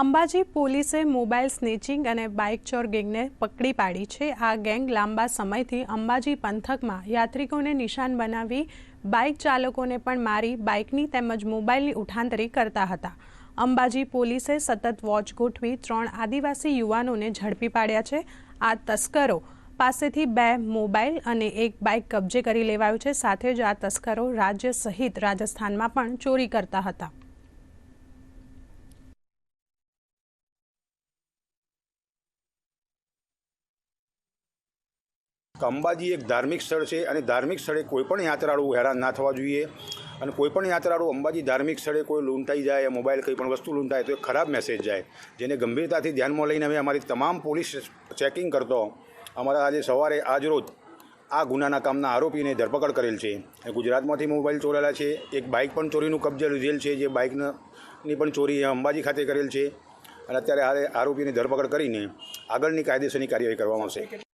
અંબાજી પોલીસે mobile snatching અને bike ચોર ગેંગને પકડી પાડી છે. આ ગેંગ લાંબા સમયથી અંબાજી પંથકમાં યાત્રિકોને નિશાન બનાવી બાઇક ચાલકોને પણ મારી બાઇકની તેમજ મોબાઈલની ઉઠાંતરી કરતા હતા. અંબાજી પોલીસે સતત વોચ ગોઠવી ત્રણ આદિવાસી યુવાનોને ઝડપી પાડ્યા છે. આ તસ્કરો પાસેથી બે મોબાઈલ અને એક બાઇક કબજે કરી લેવાયું છે. સાથે જ આ તસ્કરો રાજ્ય સહિત રાજસ્થાનમાં પણ ચોરી કરતા હતા. કે અંબાજી એક ધાર્મિક સ્થળ છે અને ધાર્મિક સ્થળે કોઈ પણ યાત્રાળુ હેરાન ના થવા જોઈએ. અને કોઈ પણ યાત્રાળુ અંબાજી ધાર્મિક સ્થળે કોઈ લૂંટાઈ જાય મોબાઈલ કંઈ પણ વસ્તુ લૂંટાય, તો એ ખરાબ મેસેજ જાય. જેને ગંભીરતાથી ધ્યાનમાં લઈને અમે અમારી તમામ પોલીસ ચેકિંગ કરતો, અમારા આજે સવારે આજરોજ આ ગુનાના કામના આરોપીને ધરપકડ કરેલ છે. ગુજરાતમાંથી મોબાઈલ ચોરેલા છે, એક બાઇક પણ ચોરીનું કબજે લીધેલ છે, જે બાઇકની પણ ચોરી અંબાજી ખાતે કરેલ છે. અને અત્યારે આરોપીની ધરપકડ કરીને આગળની કાયદેસરની કાર્યવાહી કરવામાં આવશે.